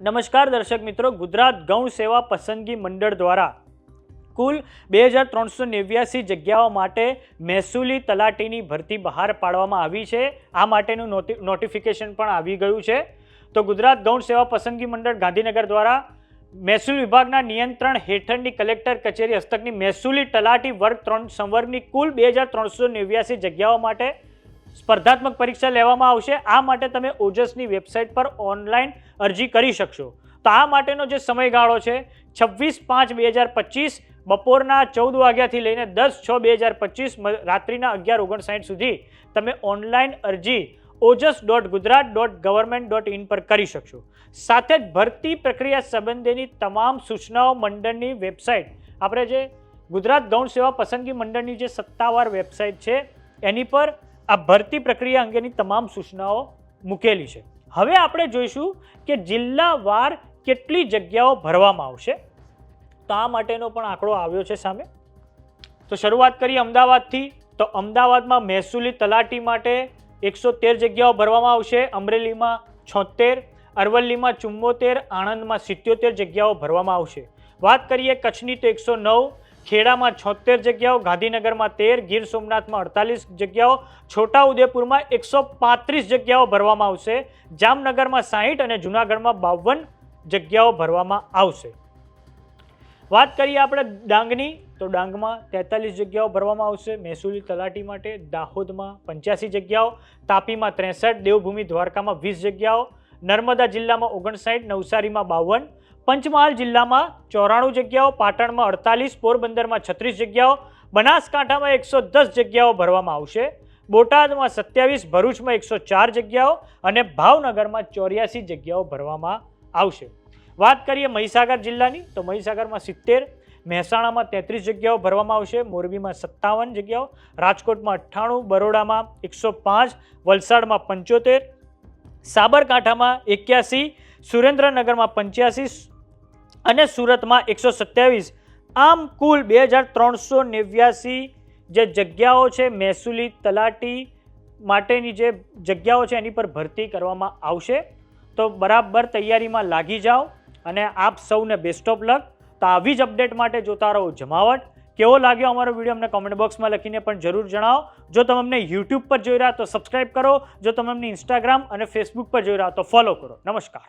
નમસ્કાર દર્શક મિત્રો, ગુજરાત ગૌણ સેવા પસંદગી મંડળ દ્વારા કુલ બે હજાર ત્રણસો નેવ્યાસી જગ્યાઓ માટે મહેસૂલી તલાટીની ભરતી બહાર પાડવામાં આવી છે. આ માટેનું નોટિફિકેશન પણ આવી ગયું છે. તો ગુજરાત ગૌણ સેવા પસંદગી મંડળ ગાંધીનગર દ્વારા મહેસૂલ વિભાગના નિયંત્રણ હેઠળની કલેક્ટર કચેરી હસ્તકની મહેસૂલી તલાટી વર્ગ ત્રણ સંવર્ગની કુલ બે હજાર ત્રણસો નેવ્યાસી જગ્યાઓ માટે સ્પર્ધાત્મક પરીક્ષા લેવામાં આવશે. આ માટે તમે ઓજસની વેબસાઇટ પર ઓનલાઈન અરજી કરી શકશો. તો આ માટેનો જે સમયગાળો છે, છવ્વીસ પાંચ બે હજાર પચીસ, બપોરના ચૌદ વાગ્યાથી લઈને દસ છ બે હજાર પચીસ રાત્રિના અગિયાર ઓગણસાઠ સુધી તમે ઓનલાઈન અરજી Ojas dot Gujarat dot government dot in પર કરી શકશો. સાથે જ ભરતી પ્રક્રિયા સંબંધેની તમામ સૂચનાઓ મંડળની વેબસાઇટ. આપણે જે ગુજરાત ગૌણ સેવા પસંદગી મંડળની જે સત્તાવાર વેબસાઇટ છે, એની પર આ ભરતી પ્રક્રિયા અંગેની તમામ સૂચનાઓ મૂકેલી છે. હવે આપણે જોઈશું કે જિલ્લાવાર કેટલી જગ્યાઓ ભરવામાં આવશે. તો આ માટેનો પણ આંકડો આવ્યો છે સામે. તો શરૂઆત કરીએ અમદાવાદથી. તો અમદાવાદમાં મહેસૂલી તલાટી માટે એકસો તેર જગ્યાઓ ભરવામાં આવશે. અમરેલીમાં છોતેર અરવલ્લીમાં ચુમ્મોતેર આણંદમાં સિત્યોતેર જગ્યાઓ ભરવામાં આવશે. વાત કરીએ કચ્છની તો એકસો નવ ખેડામાં છોતેર જગ્યાઓ, ગાંધીનગરમાં તેર, ગીર સોમનાથમાં અડતાલીસ જગ્યાઓ, છોટાઉદેપુરમાં એકસો પાંત્રીસ જગ્યાઓ ભરવામાં આવશે, જામનગરમાં સાહીઠ અને જુનાગઢમાં બાવન જગ્યાઓ ભરવામાં આવશે. વાત કરીએ આપણે ડાંગની, તો ડાંગમાં તેતાલીસ જગ્યાઓ ભરવામાં આવશે, મહેસૂલી તલાટી માટે દાહોદમાં પંચ્યાસી જગ્યાઓ, તાપીમાં ત્રેસઠ, દેવભૂમિ દ્વારકામાં વીસ જગ્યાઓ, નર્મદા જિલ્લામાં ઓગણસાઠ, નવસારીમાં બાવન પંચમહાલ જિલ્લામાં ચોરાણું જગ્યાઓ, પાટણમાં અડતાલીસ, પોરબંદરમાં છત્રીસ જગ્યાઓ, બનાસકાંઠામાં એકસો દસ જગ્યાઓ ભરવામાં આવશે. બોટાદમાં સત્યાવીસ, ભરૂચમાં એકસો ચાર જગ્યાઓ અને ભાવનગરમાં ચોર્યાસી જગ્યાઓ ભરવામાં આવશે. વાત કરીએ મહીસાગર જિલ્લાની, તો મહીસાગરમાં સિત્તેર, મહેસાણામાં તેત્રીસ જગ્યાઓ ભરવામાં આવશે, મોરબીમાં સત્તાવન જગ્યાઓ, રાજકોટમાં અઠ્ઠાણું, બરોડામાં એકસો પાંચ, વલસાડમાં પંચોતેર, સાબરકાંઠામાં એક્યાસી, સુરેન્દ્રનગરમાં પંચ્યાસી અને સુરતમાં એકસો સત્યાવીસ. આમ કુલ બે હજાર ત્રણસો નેવ્યાસી જે જગ્યાઓ છે, મહેસૂલી તલાટી માટેની જે જગ્યાઓ છે, એની પર ભરતી કરવામાં આવશે. તો બરાબર તૈયારીમાં લાગી જાઓ અને આપ સૌને બેસ્ટ ઓફ લક તો આવી જ અપડેટ માટે જોતા રહો જમાવટ. કેવો લાગ્યો અમારો વીડિયો અમને કોમેન્ટ બોક્સમાં લખીને પણ જરૂર જણાવો. જો તમે અમને યુટ્યુબ પર જોઈ રહ્યા તો સબસ્ક્રાઇબ કરો. જો તમે અમને ઇન્સ્ટાગ્રામ અને ફેસબુક પર જોઈ રહ્યા તો ફોલો કરો. નમસ્કાર.